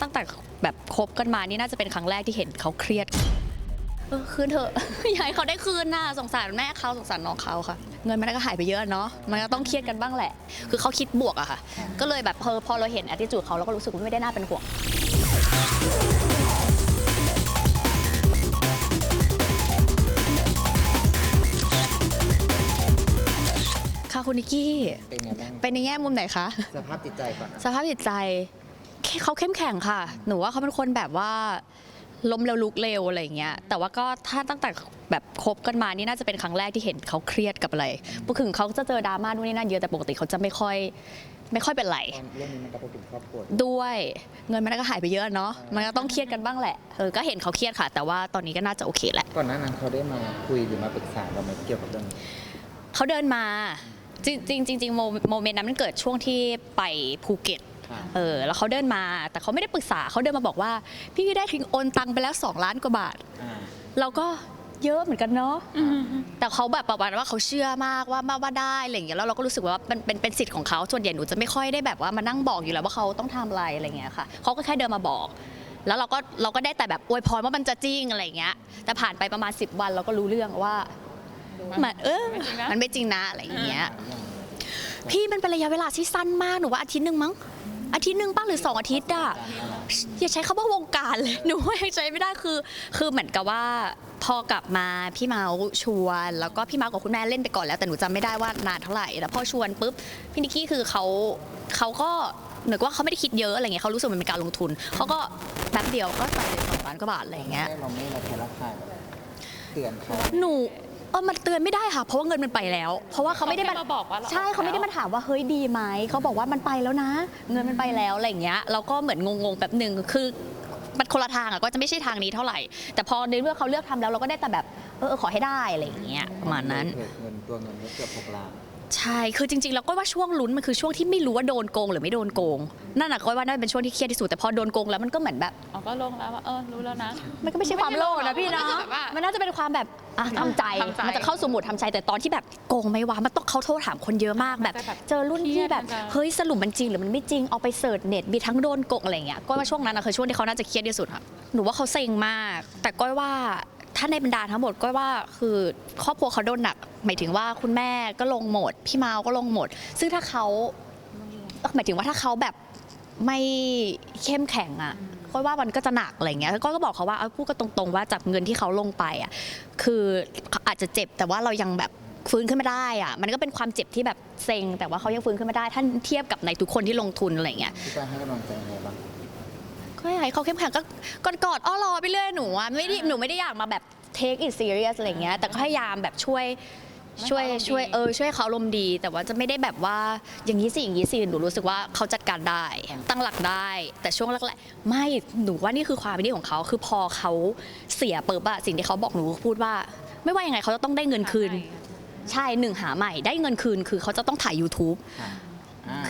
ตั้งแต่แบบคบกันมานี่น่าจะเป็นครั้งแรกที่เห็นเขาเครียดเออคืนเถอะ อยากให้เขาได้คืนน่ะสงสารแม่เขาสงสารน้องเขาค่ะ เงินมันก็หายไปเยอะเนาะมันก็ต้องเครียดกันบ้างแหละ คือเขาคิดบวกอะค่ะ ก็เลยแบบพอพอเราเห็น attitude เขาเราก็รู้สึกว่าไม่ได้น่าเป็นห่วงค่ะคุณนิกกี้ เป็นไงบ้างเป็นในแง่มุมไหนคะ สภาพจิตใจก่อนนะ สภาพจิตใจ เขาเข้มแข็งค่ะ หนูว่าเขาเป็นคนแบบว่าล้มเร็วลุกเร็วอะไรอย่างเงี้ย แต่ว่าก็ถ้าตั้งแต่แบบคบกันมานี่น่าจะเป็นครั้งแรกที่เห็นเขาเครียดกับอะไรปกติเขาจะเจอดราม่านู่นนี่นั่นเยอะแต่ปกติเขาจะไม่ค่อย ไม่ค่อยเป็นไรตอนเรื่องนี้มันกระทบถึงครอบครัวด้วยเงินมันก็หายไปเยอะเนาะมันก็ต้องเครียดกันบ้างแหละเออก็เห็นเขาเครียดค่ะ แต่ว่าตอนนี้ก็น่าจะโอเคแหละก่อนหน้านั้นเขาได้มาคุยหรือมาปรึกษาเราไหมเกี่ยวกับเรื่องนี้เขาเดินมาจริงๆจริงๆโมโมเมนต์นั้นมันเกิดช่วงที่ไปภูเก็ตค่ะ เออแล้วเขาเดินมาแต่เขาไม่ได้ปรึกษาเขาเดินมาบอกว่า พี่ได้ทิ้งโอนตังไปแล้ว 2 ล้านกว่าบาทอ่าเราก็เยอะเหมือนกันเนาะแต่เขาแบบประมาณว่าเขาเชื่อมากว่ามาว่าได้อะไรอย่างเงี้ยแล้วเราก็รู้สึกว่ามันเป็นเป็นสิทธิ์ของเขาส่วนใหญ่หนูจะไม่ค่อยได้แบบว่ามานั่งบอกอยู่แล้วว่าเขาต้องทำอะไรอะไรเงี้ยค่ะเขาก็แค่เดินมาบอก แล้วเราก็เราก็ได้แต่แบบอวยพรว่ามันจะจริงอะไรอย่างเงี้ย แต่ผ่านไปประมาณ 10 วันเราก็รู้เรื่องว่ามันเออไม่จริงนะมันไม่จริงนะอะไรอย่างเงี้ยถามอย่างพี่มันเป็นระยะเวลาที่สั้นมากหนูว่าอาทิตย์หนึ่งมั้ง อาทิตย์หนึ่งป้าหรือสองอาทิตย์อะอย่าใช้คำว่าวงการเลยหนูว่ายังใช้ไม่ได้คือ คือเหมือนกับว่าพอกลับมาพี่เมาชวนแล้วก็พี่เมากับคุณแม่เล่นไปก่อนแล้ว แต่หนูจำไม่ได้ว่านานเท่าไหร่แล้วพอชวนปุ๊บพี่นิกกี้คือเขาเขาก็เหมือนกับว่าเขาไม่ได้คิดเยอะอะไรเงี้ยเขารู้สึกมันเป็นการลงทุนเขาก็แป๊บเดียวก็ไปเลยสองล้านกว่าบาทอะไรอย่างเงี้ย เราไม่ระแคะระคายเตือนเขา หนู เออมันเตือนไม่ได้ค่ะ เพราะว่าเงินมันไปแล้ว เพราะว่าเขาไม่ได้เขาแค่มาบอกว่าเราใช่เขาไม่ได้มาถามว่าเฮ้ยดีไหมเขาบอกว่ามันไปแล้วนะ เงินมันไปแล้วอะไรอย่างเงี้ยเราก็เหมือนงงๆแบบหนึ่งคือมันคนละทางอะก็จะไม่ใช่ทางนี้เท่าไหร่ แต่พอในเมื่อเขาเลือกทำแล้วเราก็ได้แต่แบบเออเออขอให้ได้อะไรอย่างเงี้ยประมาณนั้น เงินตัวเงินก็เกือบหกล้าน ใช่ คือจริงๆแล้วก็ว่าช่วงลุ้นมันคือช่วงที่ไม่รู้ว่าโดนโกงหรือไม่โดนโกง นั่นน่ะก็ว่าน่าจะเป็นช่วงที่เครียดที่สุด แต่พอโดนโกงแล้วมันก็เหมือนแบบ อ๋อก็ลงแล้วว่าเออรู้แล้วนะ มันก็ไม่ใช่ความโลภนะพี่นะมันก็จะแบบว่ามันน่าจะเป็นความแบบอะทำใจ ทำใจมันจะเข้าสู่โหมดทำใจ แต่ตอนที่แบบโกงไหม่วะมันต้องเขาโทรถามคนเยอะมากแบบ มันจะแบบเจอรุ่นที่แบบเครียดมันจะ เฮ้ยสรุปมันจริงหรือมันไม่จริง เอาไปเสิร์ชเน็ตมีทั้งโดนโกงอะไรอย่างเงี้ยก็ว่าช่วงนั้นนะคือช่วงที่เขาน่าจะเครียดที่สุดค่ะ หนูว่าเขาเซ็งมาก แต่ก้อยว่า ถ้าในบรรดาทั้งหมดก้อยว่าคือครอบครัวเขาโดนหนัก หมายถึงว่าคุณแม่ก็ลงหมด พี่เมาก็ลงหมด ซึ่งถ้าเขาหมายถึงว่าถ้าเขาแบบไม่เข้มแข็งอะก้อยว่ามันก็จะหนักอะไรเงี้ยก้อยก็บอกเขาว่าเอาพูดกันตรงๆ ว่าจากเงินที่เขาลงไปอะคืออาจจะเจ็บแต่ว่าเรายังแบบฟื้นขึ้นมาได้อะมันก็เป็นความเจ็บที่แบบเซ็งแต่ว่าเขายังฟื้นขึ้นมาได้ถ้านเทียบกับในทุกคนที่ลงทุนอะไรเงี้ยพี่ก้อยให้กำลังใจยังไงบ้าง ก็อยากให้เขาเข้มแข็งก็กอดกอดๆอ้อรอไปเรื่อยหนูอะไม่ได้หนูไม่ได้อยากมาแบบ take it serious อะไรเงี้ยแต่ก็พยายามแบบช่วยช่วยให้เขาอารมณ์ดีช่วยเออช่วยเขาอารมณ์ดี แต่ว่าจะไม่ได้แบบว่าอย่างนี้สิอย่างนี้สิหนูรู้สึกว่าเขาจัดการได้ตั้งหลักได้ แต่ช่วงแรกๆไม่หนูว่านี่คือความดีของเขาคือพอเขาเสียปุ๊บอะสิ่งที่เขาบอกหนูพูดว่า ไม่ว่ายังไงเขาจะต้องได้เงินคืน ใช่หนึ่งหาใหม่ได้เงินคืนคือเขาจะต้องถ่าย YouTube ค่ะอ่า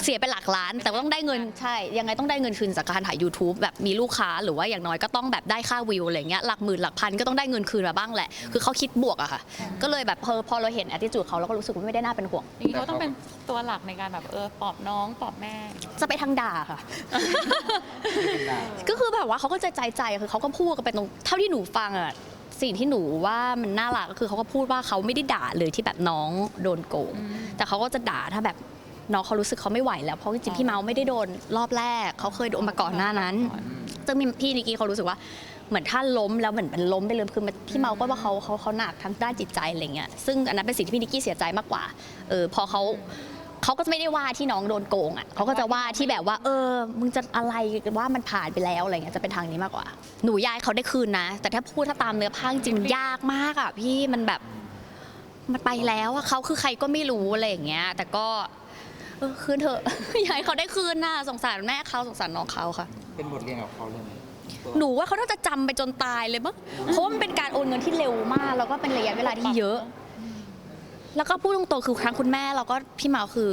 เสียไปหลักล้าน แต่ว่าต้องได้เงินใช่ ยังไงต้องได้เงินคืนจากการถ่าย YouTube แบบมีลูกค้าหรือว่าอย่างน้อยก็ต้องแบบได้ค่าวิวอะไรเงี้ยหลักหมื่นหลักพันก็ต้องได้เงินคืนมาบ้างแหละ คือเขาคิดบวกอะค่ะ ก็เลยแบบพอพอเราเห็น attitude เขาเราก็รู้สึกว่าไม่ได้น่าเป็นห่วง อย่างนี้เขาต้องเป็นตัวหลักในการแบบเออปลอบน้องปลอบแม่ จะไปทางด่าค่ะ ก็คือแบบว่าเขาก็จะใจใจคือเขาก็พูดกันไปตรงเท่าที่หนูฟังอะสิ่งที่หนูว่ามันน่ารักก็คือเขาก็พูดว่าเขาไม่ได้ด่าเลยที่แบบน้องโดนโกงอืมแต่เขาก็จะด่าถ้าแบบ น้องเขารู้สึกเขาไม่ไหวแล้วเพราะจริงๆพี่เมาไม่ได้โดนรอบแรกเขาเคยโดนมาก่อนหน้านั้นซึ่งมีพี่นิกกี้เขารู้สึกว่าเหมือนถ้าล้มแล้วเหมือนมันล้มไปเลยคือมันพี่เมาก็ว่าเขาเขาเขาหนักทั้งด้านจิตใจอะไรเงี้ยซึ่งอันนั้นเป็นสิ่งที่พี่นิกกี้เสียใจมากกว่าเออพอเขาเขาก็จะไม่ได้ว่าที่น้องโดนโกงอะเขาก็จะว่าที่แบบว่า เออ มึงจะอะไรว่ามันผ่านไปแล้วอะไรเงี้ยจะเป็นทางนี้มากกว่า หนูยายเขาได้คืนนะ แต่ถ้าพูดถ้าตามเนื้อผ้าจริงๆมันยากมากอะพี่มันแบบมันไปแล้วอะเขาคือใครก็ไม่รู้อะไรอย่างเงี้ย แต่ก็ เออคืนเถอะ อยากให้เขาได้คืนน่ะสงสารแม่เขาสงสารน้องเขาค่ะ เป็นบทเรียนกับเขาเลยไหมตัวหนูว่าเขาน่าจะจำไปจนตายเลยมั้งเพราะว่ามันเป็นการโอนเงินที่เร็วมาก แล้วก็เป็นระยะเวลาที่เยอะ แล้วก็พูดตรงๆคือครั้งคุณแม่เราก็พี่เมาคือ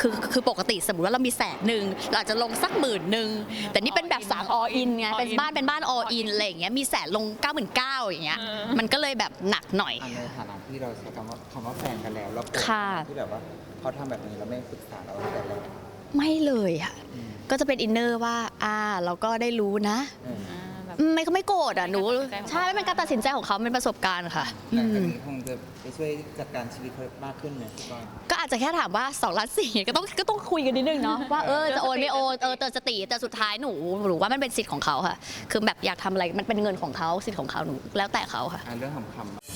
คือคือปกติสมมติว่าเรามีแสนหนึ่งเราอาจจะลงสักหมื่นหนึ่งแต่นี่เป็นแบบสางออินไง all เป็น in บ้านเป็นบ้านออินอะไรอย่างเงี้ยมีแสนลง9ก้าหมื่นเก้าอย่างเงี้ยเออมันก็เลยแบบหนักหน่อย อันในฐานะที่เราใช้คำว่าคำว่าแฟนกันแล้วแล้วค่ะ ที่แบบว่าเขาทำแบบนี้เราไม่ปรึกษาเราตั้งแต่แรกไม่เลยอะอืมก็จะเป็นอินเนอร์ว่าอ่าเราก็ได้รู้นะเอออ่า แบบอืมไม่เขาไม่โกรธอะหนูเป็นการตัดสินใจของเขาใช่ไม่เป็นการตัดสินใจของเขาเป็นประสบการณ์ค่ะหลังจากอืมนี้คงจะไปช่วยจัดการชีวิตเขามากขึ้นไหมพี่ก้อยก็อาจจะแค่ถามว่า2ล้านสี่ก็ต้องก็ต้องคุยกันนิดนึงเนาะว่าเออจะโอนไม่โอนเออเตือนสติแต่สุดท้ายหนูหนูว่ามันเป็นสิทธิ์ของเขาค่ะ คือแบบอยากทำอะไรมันเป็นเงินของเขาสิทธิ์ของเขาหนูแล้วแต่เขาค่ะ อ่าเรื่องคำคำ